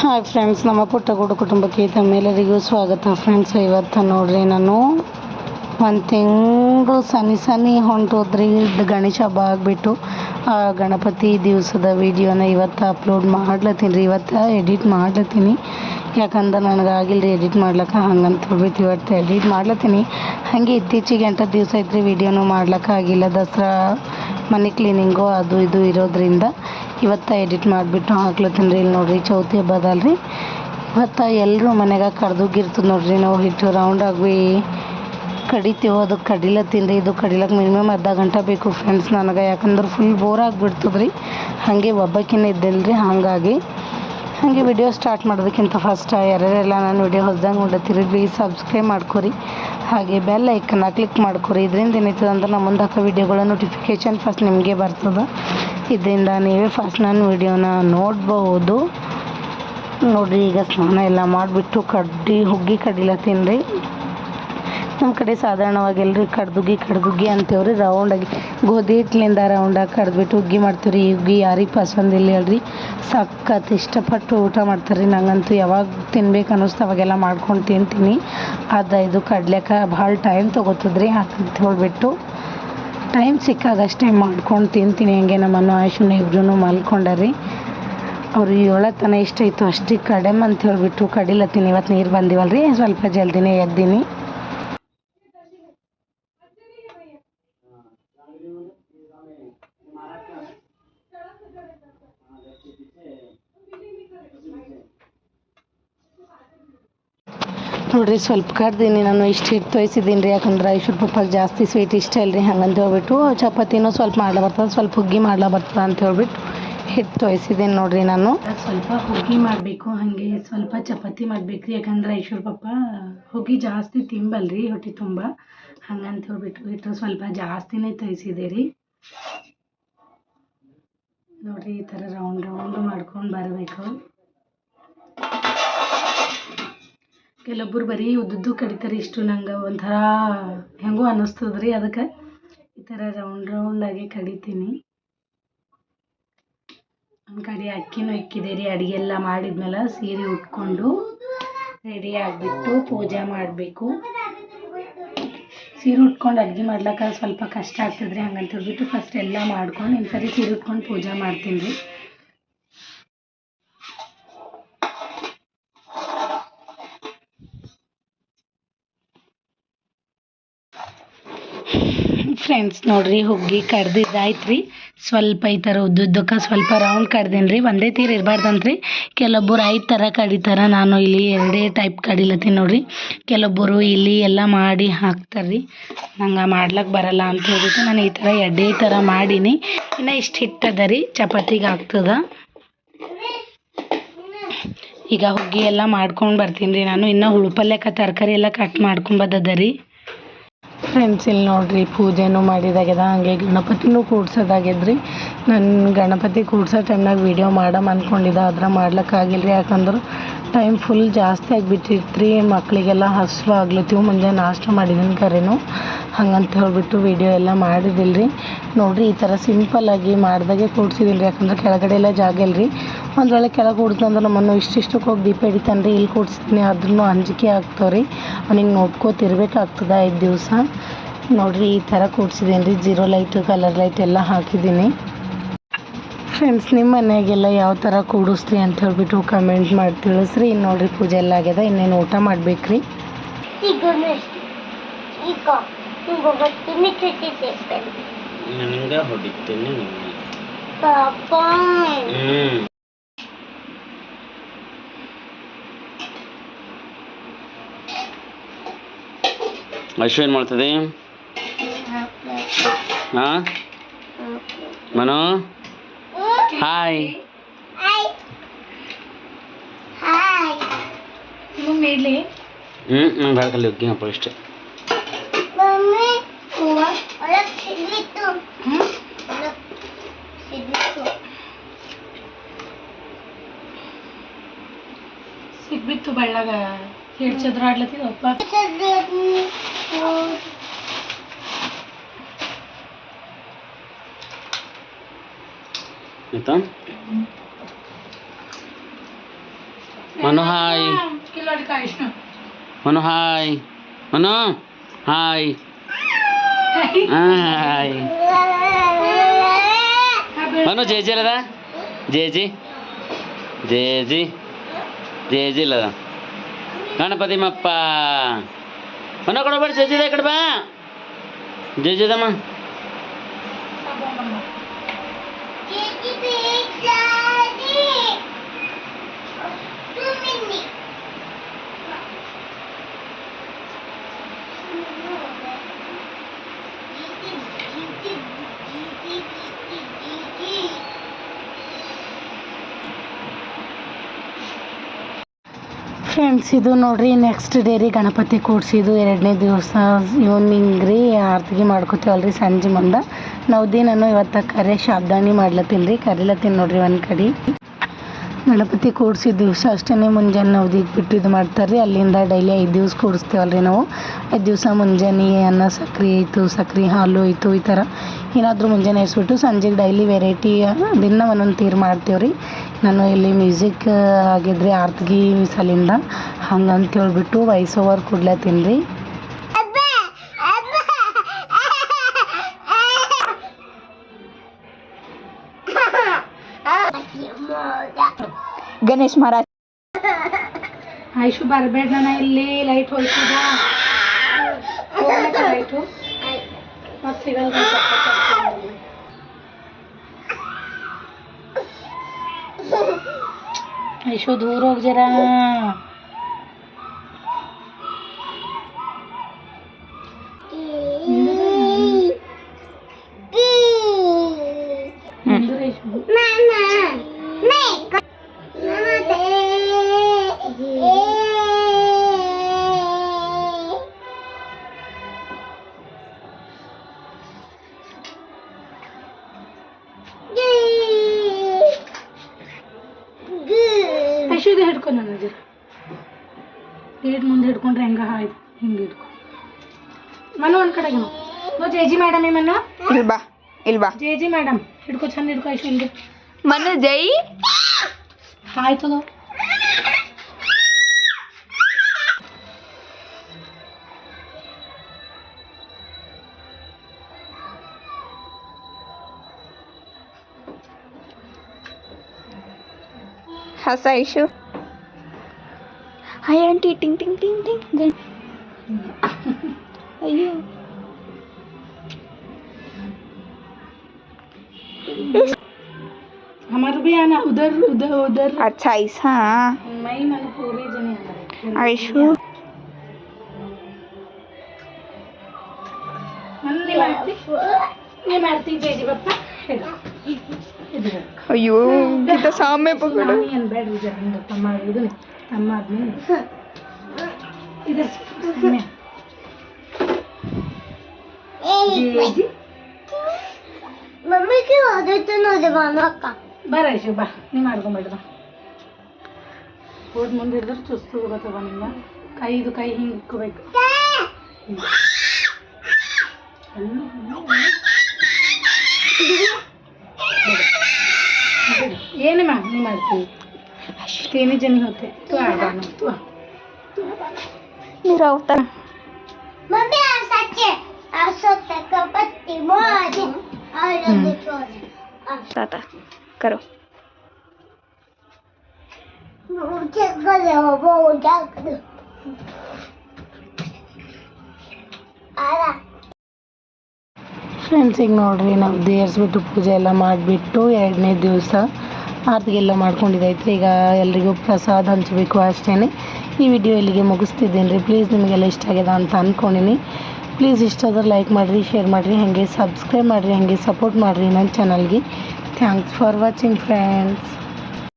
Hi friends ನಮ್ಮ ಪುಟ್ಟ ಗೂಡು ಕುಟುಂಬಕ್ಕೆ ತಮ್ಮೆಲ್ಲರಿಗೂ ಸ್ವಾಗತ. ಫ್ರೆಂಡ್ಸ್ ಇವತ್ತು ನೋಡ್ರಿ ನಾನು ಒಂದು ತಿಂಗಳು ಸನಿ ಸನಿ ಹೊಂಟೋದ್ರಿ ಗಣೇಶ ಹಬ್ಬ ಆಗಿಬಿಟ್ಟು. ಆ ಗಣಪತಿ ದಿವಸದ ವಿಡಿಯೋನ ಇವತ್ತು ಅಪ್ಲೋಡ್ ಮಾಡ್ಲತ್ತೀನಿ ರೀ. ಇವತ್ತು ಎಡಿಟ್ ಮಾಡ್ಲತ್ತೀನಿ. ಯಾಕಂದ್ರೆ ನನಗೆ ಆಗಿಲ್ಲ ರೀ ಎಡಿಟ್ ಮಾಡ್ಲಕ್ಕ, ಹಂಗಂತ ಹೇಳ್ಬಿಟ್ಟು ಇವತ್ತು ಎಡಿಟ್ ಮಾಡ್ಲತ್ತೀನಿ. ಹಾಗೆ ಇತ್ತೀಚೆಗೆ ಎಂಟು ದಿವಸ ಐತ್ರಿ ವಿಡಿಯೋನು ಮಾಡ್ಲಕ್ಕ ಆಗಿಲ್ಲ. ದಸರಾ ಮನೆ ಕ್ಲೀನಿಂಗು ಅದು ಇದು ಇರೋದ್ರಿಂದ. ಇವತ್ತು ಎಡಿಟ್ ಮಾಡಿಬಿಟ್ಟು ಹಾಕ್ಲತ್ತೀನಿ ರೀ ಇಲ್ಲಿ ನೋಡ್ರಿ ಚೌತಿ ಹಬ್ಬ ಅದಲ್ರಿ. ಇವತ್ತು ಎಲ್ಲರೂ ಮನೆಗೆ ಕಡ್ದುಗಿರ್ತದೆ ನೋಡ್ರಿ ನಾವು ಹಿಟ್ಟು ರೌಂಡ್ ಆಗಿ ಕಡಿತೀವೋ, ಅದು ಕಡಿಲತ್ತೀನಿ ರೀ ಇದು ಕಡಿಲಕ್ಕೆ ಮಿನಿಮಮ್ ಅರ್ಧ ಗಂಟೆ ಬೇಕು ಫ್ರೆಂಡ್ಸ್ ನನಗೆ, ಯಾಕಂದ್ರೆ ಫುಲ್ ಬೋರ್ ಆಗಿಬಿಡ್ತದೆ ರೀ ಹಾಗೆ ಒಬ್ಬಾಕಿನ ಇದ್ದಿಲ್ಲ ರೀ ಹಾಗಾಗಿ. ಹಾಗೆ ವಿಡಿಯೋ ಸ್ಟಾರ್ಟ್ ಮಾಡೋದಕ್ಕಿಂತ ಫಸ್ಟ್ ಯಾರ್ಯಾರೆಲ್ಲ ನಾನು ವಿಡಿಯೋ ಹೊಸ್ದಂಗೆ ನೋಡತ್ತೀರಿ ಪ್ಲೀಸ್ ಸಬ್ಸ್ಕ್ರೈಬ್ ಮಾಡ್ಕೊರಿ. ಹಾಗೆ ಬೆಲ್ ಐಕನ್ನ ಕ್ಲಿಕ್ ಮಾಡ್ಕೊರಿ. ಇದರಿಂದ ಏನಾಯ್ತದೆ ಅಂದ್ರೆ ನಮ್ಮ ಮುಂದೆ ವಿಡಿಯೋಗಳ ನೋಟಿಫಿಕೇಶನ್ ಫಸ್ಟ್ ನಿಮಗೆ ಬರ್ತದೆ. ಇದರಿಂದ ನೀವೇ ಫಸ್ಟ್ ನಾನು ವಿಡಿಯೋನ ನೋಡ್ಬೋದು. ನೋಡಿರಿ, ಈಗ ಸ್ನಾನ ಎಲ್ಲ ಮಾಡಿಬಿಟ್ಟು ಕಡ್ಡಿ, ಹುಗ್ಗಿ ಕಡಿಲತ್ತೀನಿ ರೀ ನಮ್ಮ ಕಡೆ ಸಾಧಾರಣವಾಗಿ ಎಲ್ಲರೂ ಕಡ್ದುಗ್ಗಿ ಕಡ್ದುಗ್ಗಿ ಅಂತೇವ್ರಿ ರೌಂಡಾಗಿ ಗೋಧಿ ಹಿಟ್ಲಿಂದ ರೌಂಡಾಗಿ ಕಡ್ದ್ಬಿಟ್ಟು ಹುಗ್ಗಿ ಮಾಡ್ತೀವಿ ರೀ ಹುಗ್ಗಿ ಯಾರಿಗೆ ಪಸಂದ್ ಇಲ್ಲ ಹೇಳ್ರಿ. ಸಖತ್ ಇಷ್ಟಪಟ್ಟು ಊಟ ಮಾಡ್ತಾರೆ ರೀ ನಂಗಂತೂ ಯಾವಾಗ ತಿನ್ಬೇಕು ಅನ್ನಿಸ್ತು ಅವಾಗೆಲ್ಲ ಮಾಡ್ಕೊಂಡು ತಿಂತೀನಿ ಅದು ಇದು ಕಡ್ಲೆಕ ಭಾಳ ಟೈಮ್ ತೊಗೋತದ್ರಿ. ಹಾಕಂತ ಹೇಳ್ಬಿಟ್ಟು ಟೈಮ್ ಸಿಕ್ಕಾಗಷ್ಟೇ ಮಾಡ್ಕೊಂಡು ತಿಂತೀನಿ. ಹಂಗೆ ನಮ್ಮನ್ನು ಆಯುಷನ್ನು ಇಬ್ಬರೂ ಮಲ್ಕೊಂಡಾರಿ ಅವ್ರು ಇಷ್ಟ ಇತ್ತು ಅಷ್ಟೇ ಕಡಿಮೆ ಅಂತ ಹೇಳ್ಬಿಟ್ಟು ಕಡಿಲತ್ತೀನಿ. ಇವತ್ತು ನೀರು ಬಂದಿವಲ್ರಿ. ಸ್ವಲ್ಪ ಜಲ್ದಿನೇ ಎದ್ದೀನಿ. ನೋಡ್ರಿ ಸ್ವಲ್ಪ ಕರ್ದೀನಿ ನಾನು ಇಷ್ಟು ಹಿಟ್ಟು ತೋರಿಸಿದ್ದೀನಿ ರೀ. ಯಾಕಂದ್ರೆ ಐಶ್ವರ್ ಪಪ್ಪಾಗೆ ಜಾಸ್ತಿ ಸ್ವೀಟ್ ಇಷ್ಟ ಇಲ್ಲ ರೀ ಹಂಗಂತ ಹೇಳ್ಬಿಟ್ಟು ಚಪಾತಿನೂ ಸ್ವಲ್ಪ ಮಾಡ್ಲಾ ಬರ್ತದೆ, ಸ್ವಲ್ಪ ಹುಗ್ಗಿ ಮಾಡ್ಲಾ ಬರ್ತದೆ ಅಂತ ಹೇಳ್ಬಿಟ್ಟು ಹಿಟ್ಟು ತೋರಿಸಿದ್ದೀನಿ ನೋಡ್ರಿ ನಾನು. ಸ್ವಲ್ಪ ಹುಗ್ಗಿ ಮಾಡಬೇಕು, ಹಾಗೆ ಸ್ವಲ್ಪ ಚಪಾತಿ ಮಾಡ್ಬೇಕು ರೀ ಯಾಕಂದ್ರೆ ಐಶ್ವರ್ ಪಪ್ಪ ಹುಗ್ಗಿ ಜಾಸ್ತಿ ತಿಂಬಲ್ರಿ, ಹೊಟ್ಟೆ ತುಂಬ. ಹಂಗಂತ ಹೇಳ್ಬಿಟ್ಟು ಹಿಟ್ಟು ಸ್ವಲ್ಪ ಜಾಸ್ತಿನೇ ತೋರಿಸಿದೆ ರೀ. ನೋಡ್ರಿ ಈ ಥರ ರೌಂಡ್ ರೌಂಡ್ ಮಾಡ್ಕೊಂಡು ಬರಬೇಕು. ಕೆಲವೊಬ್ಬರು ಬರೀ ಉದ್ದುದ್ದು ಕಡಿತಾರೆ ಇಷ್ಟು ನಂಗೆ ಒಂಥರ ಹೆಂಗೋ ಅನ್ನಿಸ್ತದೆ ರೀ ಅದಕ್ಕೆ ಈ ಥರ ರೌಂಡ್ ರೌಂಡಾಗಿ ಕಡಿತೀನಿ ಒಂದು ಕಡೆ ಅಕ್ಕಿನೂ ಇಕ್ಕಿದೆ ರೀ, ಅಡುಗೆ ಎಲ್ಲ ಮಾಡಿದ್ಮೇಲೆ ಸೀರೆ ಉಟ್ಕೊಂಡು ರೆಡಿ ಆಗಿಬಿಟ್ಟು ಪೂಜೆ ಮಾಡಬೇಕು. ಸೀರೆ ಉಟ್ಕೊಂಡು ಅಡುಗೆ ಮಾಡ್ಲಿಕ್ಕೆ ಸ್ವಲ್ಪ ಕಷ್ಟ ಆಗ್ತದೆ ರೀ ಹಂಗಂತ ಹೇಳ್ಬಿಟ್ಟು ಫಸ್ಟ್ ಎಲ್ಲ ಮಾಡ್ಕೊಂಡು ಇನ್ನು ಸರಿ ಸೀರೆ ಉಟ್ಕೊಂಡು ಪೂಜೆ ಮಾಡ್ತೀನಿ ರೀ. ಫ್ರೆಂಡ್ಸ್ ನೋಡ್ರಿ, ಹುಗ್ಗಿ ಕಡ್ದಿದ್ದಾಯ್ತು ರೀ ಸ್ವಲ್ಪ ಈ ಥರ ಉದ್ದುದ್ದಕ್ಕೆ ಸ್ವಲ್ಪ ರೌಂಡ್ ಕಡ್ದೀನಿ ರೀ ಒಂದೇ ತೀರ ಇರಬಾರ್ದಂತ್ರಿ. ಕೆಲವೊಬ್ಬರು ಐದು ಥರ ಕಡಿತಾರೆ, ನಾನು ಇಲ್ಲಿ ಎರಡೇ ಟೈಪ್ ಕಡಿಲತ್ತೀನಿ ನೋಡ್ರಿ. ಕೆಲವೊಬ್ಬರು ಇಲ್ಲಿ ಎಲ್ಲ ಮಾಡಿ ಹಾಕ್ತಾರೆ ರೀ ನಂಗೆ ಮಾಡ್ಲಿಕ್ಕೆ ಬರಲ್ಲ ಅಂತ ಹೇಳ್ಬಿಟ್ಟು ನಾನು ಈ ಥರ ಎರಡೇ ಥರ ಮಾಡೀನಿ. ಇನ್ನು ಇಷ್ಟು ಹಿಟ್ಟದ ರೀ, ಚಪಾತಿಗೆ ಆಗ್ತದ. ಈಗ ಹುಗ್ಗಿ ಎಲ್ಲ ಮಾಡ್ಕೊಂಡು ಬರ್ತೀನಿ ರೀ ನಾನು. ಇನ್ನೂ ಹುಳುಪಲ್ಯಕ್ಕೆ ತರಕಾರಿ ಎಲ್ಲ ಕಟ್ ಮಾಡ್ಕೊಂಬದದ ರೀ. ಫ್ರೆಂಡ್ಸ್ ಇಲ್ಲಿ ನೋಡ್ರಿ, ಪೂಜೆನೂ ಮಾಡಿದಾಗ್ಯದ ಹಂಗೆ ಗಣಪತಿನೂ ಕೂಡ್ಸೋದಾಗ್ಯದ್ರಿ ನಾನು ಗಣಪತಿ ಕೂಡ್ಸೋ ಟೈಮ್ನಾಗ ವೀಡಿಯೋ ಮಾಡಮ್ ಅಂದ್ಕೊಂಡಿದ್ದೆ ಆದ್ರೆ ಮಾಡ್ಲಿಕ್ಕಾಗಿಲ್ಲ ರೀ ಯಾಕಂದ್ರೆ ಟೈಮ್ ಫುಲ್ ಜಾಸ್ತಿ ಆಗಿಬಿಟ್ಟಿತ್ತು ರೀ ಮಕ್ಕಳಿಗೆಲ್ಲ ಹಸಿವು ಆಗ್ಲತ್ತೀವಿ ಮುಂಜಾನೆ ನಾಷ್ಟ ಮಾಡಿದ್ದೀನಿ ಕರೆನು. ಹಂಗಂತ ಹೇಳ್ಬಿಟ್ಟು ವೀಡಿಯೋ ಎಲ್ಲ ಮಾಡಿದಿಲ್ರಿ. ನೋಡಿರಿ, ಈ ಥರ ಸಿಂಪಲ್ಲಾಗಿ ಮಾಡ್ದಾಗೆ ಕೂಡ್ಸಿದಿಲ್ಲ ರೀ ಯಾಕಂದ್ರೆ ಕೆಳಗಡೆ ಎಲ್ಲ ಜಾಗ ಇಲ್ಲ ರೀ ಒಂದು ವೇಳೆ ಕೆಳಗೆ ಕೂಡ್ಸಂದ್ರೆ ನಮ್ಮನ್ನು ಇಷ್ಟಿಷ್ಟಕ್ಕೆ ಹೋಗಿ ದೀಪ ಹಿಡಿತಾನೆ ರೀ ಇಲ್ಲಿ ಕೂಡಿಸ್ತೀನಿ ಅದ್ರೂ ಅಂಜಿಕೆ ಆಗ್ತಾವೆ ರೀ ಅವ್ನಿಗೆ ನೋಡ್ಕೋತಿರ್ಬೇಕಾಗ್ತದೆ ಐದು ದಿವಸ. ನೋಡಿರಿ ಈ ಥರ ಕೂಡ್ಸಿದ್ದೀನಿ ರೀ ಜೀರೋ ಲೈಟ್ ಕಲರ್ ಲೈಟ್ ಎಲ್ಲ ಹಾಕಿದ್ದೀನಿ. ಫ್ರೆಂಡ್ಸ್ ನಿಮ್ಮ ಮನೆಯಾಗೆಲ್ಲ ಯಾವ ಥರ ಕೂಡಿಸ್ರಿ ಅಂತ ಹೇಳ್ಬಿಟ್ಟು ಕಮೆಂಟ್ ಮಾಡಿ ತಿಳಿಸ್ರಿ. ಇನ್ನು ನೋಡಿರಿ ಪೂಜೆ ಎಲ್ಲ ಆಗ್ಯದ. ಇನ್ನೇನು ಊಟ ಮಾಡ್ಬೇಕು ರೀ ಈಗ ಈಗ ಬರ್ತೀನಿ ಚುಚ್ಚಿ ಸೇರ್ತಾರೆ ನನಗೆ ಹೊಡಿತೀನಿ ಅಶ್ವ ಏನು ಮಾಡ್ತದೆ ಹಾ ಮನು ಹಾಯ್ ಹಾಯ್ ಹಾಯ್ ನೀಡಲಿ ಹ್ಞೂ ಹ್ಞೂ ಬೆಳಕಲ್ಲಿ ಹೋಗಿ ಅಪ್ಪ ಇಷ್ಟೇ ಮಮ್ಮಿ ಒಳಗೆ ಸಿಗ್ಲಿತ್ತು ಒಳಗೆ ಸಿಗ್ಲಿತ್ತು ಸಿಗ್ಬಿತ್ತು ಬಳ್ಳಾಗ ಹೇಳಿ ಚದ್ರ ಆಡ್ಲತ್ತಿದಪ್ಪ ಆಯ್ತಾ Manu hi Manu hi Manu hi hi Manu J ಜಿ ಅಲ್ಲದ ಜೆ ಜಿ ಜೆ ಜಿ ಜೆ ಜಿ ಇಲ್ಲದ ಗಣಪತಿ ಮಪ್ಪ ಮನ ಕೊಡಬೇಡ ಜೆ ಜಿದ ಕಡೆ ಬಾ ಜೆ ಫ್ರೆಂಡ್ಸ್ ಇದು ನೋಡ್ರಿ ನೆಕ್ಸ್ಟ್ ಡೇ ರೀ ಗಣಪತಿ ಕೂಡ್ಸಿದ್ದು, ಎರಡನೇ ದಿವಸ ಈವ್ನಿಂಗ್ ರೀ, ಆರತಿಗೆ ರೀ ಸಂಜೆ ಮುಂದೆ. ನಾವು ಇವತ್ತ ಇವತ್ತು ಕರೆ ಶಾಬ್ದಾನಿ ಮಾಡ್ಲತ್ತೀನಿ ರೀ, ಕರಿಲತ್ತೀನಿ ನೋಡ್ರಿ ಒಂದು ಕಡೆ. ಗಣಪತಿ ಕೂಡ್ಸಿದ ದಿವಸ ಅಷ್ಟೇ ಮುಂಜಾನೆ ನವದಿಗೆ ಬಿಟ್ಟು ಇದು ಮಾಡ್ತಾರೆ ರೀ ಅಲ್ಲಿಂದ ಡೈಲಿ ಐದು ದಿವ್ಸ ಕೂಡಿಸ್ತೇವಲ್ರಿ ನಾವು. ಐದು ದಿವಸ ಮುಂಜಾನೆ ಅನ್ನ, ಸಕ್ರೆ ಆಯಿತು, ಸಕ್ರೆ, ಹಾಲು ಆಯಿತು, ಈ ಥರ. ಏನಾದರೂ ಮುಂಜಾನೆ ಇರಿಸ್ಬಿಟ್ಟು ಸಂಜೆಗೆ ಡೈಲಿ ವೆರೈಟಿ ದಿನ ಒಂದೊಂದು ತೀರು ಮಾಡ್ತೇವೆ ರೀ ನಾನು ಇಲ್ಲಿ ಮ್ಯೂಸಿಕ್ ಆಗಿದ್ರಿ ಆರ್ತಿಗಿ ಸಲಿಂದ ಹಂಗಂತ ಹೇಳ್ಬಿಟ್ಟು ವಾಯ್ಸ್ ಕೊಡ್ಲತ್ತೀನಿ ರೀ ಗಣೇಶ್ ಮಹಾರಾಜ್ ಆಯುಷು ಬರಬೇಡ ನಾನು ಇಲ್ಲಿ ಲೈಟ್ ಹೋಯ್ತದ ಲೈಟು ಮತ್ತೆ ಸಿಗಲ್ಲ ಐಶು ದೂರ ಹೋಗಿ ಜರ ಐಶು ಇದು ಹಿಡ್ಕೊ ನನ್ನ ಜರ ಗೇಟ್ ಮುಂದೆ ಹಿಡ್ಕೊಂಡ್ರೆ ಹೆಂಗ ಆಯ್ತು ಹಿಂಗೆ ಹಿಡ್ಕೊ ಮನು ಒಂದು ಕಡೆಗೆ ನೋ ಜೆ ಜಿ ಮೇಡಮ್ ಮನು ಇಲ್ ಬಾ ಇಲ್ ಬಾ ಜೆ ಜಿ ಮೇಡಮ್ ಹಿಡ್ಕೊ ಚಂದ ಹಿಡ್ಕೊ ಐಶು ಹಿಂಗೆ ಮನು ಜೈ ಆಯ್ತದ ಹಸ ಐಶು ಹಾಯ್ ಆಂಟಿ ಟಿಂಗ್ ಟಿಂಗ್ ಟಿಂಗ್ ಟಿಂಗ್ ಗಣ್ ಅಯ್ಯೋ हमारा भी आना उधर उधर उधर अच्छा ऐसा मई मन पूरी जने हमारे ಐಶು ಮನ್ನಿ ಮಾಡ್ತಿ ನೀ ಮಾಡ್ತಿ ಜೇಜಿ ಬಪ್ಪ ಹೇಳು ಇದು ಅಯ್ಯೋ ಗಿತ ಸಾಮೆ ಪಕಡು ತಮ್ಮ ಆದ್ಮೇಲೆ ಇದೆ ಮಮ್ಮಿಗೆ ಓದೈತೆ ನೋಡಿ ಬಾನಕ್ಕ ಬರ ಐಶು ಬಾ. ನೀ ಮಾಡ್ಕೊಂಬಿಡ್ದ ಬಾ. ಹೋದ್ ಮುಂದೆ ಹಿಡಿದ್ರೆ ಚುಸ್ತು ಗೊತ್ತದ ನಿಂಗ ಕೈ ಇದು ಕೈ ಹಿಂಗೆ ಇಕ್ಕೋಬೇಕು. ಏನು ಮಾ ನೀ ಮಾಡ್ತೀವಿ तीन जनी होते तू आ जाना तू आ ನೀರು ಅವತಾರ मम्मी आ सच्चे आ सोते कपत्ती मोज आ लगे छोड़ ತಾತ ಕರೋ मुझे गले हो वो क्या करो आला ಫ್ರೆಂಡ್ಸ್ ಈಗ ನೋಡ್ರಿ ನಾವು ದೇರ್ಸ್ಬಿಟ್ಟು ಪೂಜೆ ಎಲ್ಲ ಮಾಡಿಬಿಟ್ಟು ಎರಡನೇ ದಿವಸ ಆರತಿಗೆಲ್ಲ ಮಾಡ್ಕೊಂಡಿದ್ದಾಯ್ತು ಈಗ ಎಲ್ರಿಗೂ ಪ್ರಸಾದ ಹಂಚಬೇಕು ಅಷ್ಟೇ ಈ ವಿಡಿಯೋ ಇಲ್ಲಿಗೆ ಮುಗಿಸ್ತಿದ್ದೀನಿ ರೀ ಪ್ಲೀಸ್ ನಿಮಗೆಲ್ಲ ಇಷ್ಟ ಆಗ್ಯದ ಅಂತ ಅಂದ್ಕೊಂಡಿನಿ ಪ್ಲೀಸ್ ಇಷ್ಟ ಆದ್ರೆ ಲೈಕ್ ಮಾಡಿರಿ ಶೇರ್ ಮಾಡಿರಿ, ಹಾಗೆ ಸಬ್ಸ್ಕ್ರೈಬ್ ಮಾಡಿರಿ, ಹಾಗೆ ಸಪೋರ್ಟ್ ಮಾಡಿರಿ ನನ್ನ ಚಾನಲ್ಗೆ ಥ್ಯಾಂಕ್ಸ್ ಫಾರ್ ವಾಚಿಂಗ್ ಫ್ರೆಂಡ್ಸ್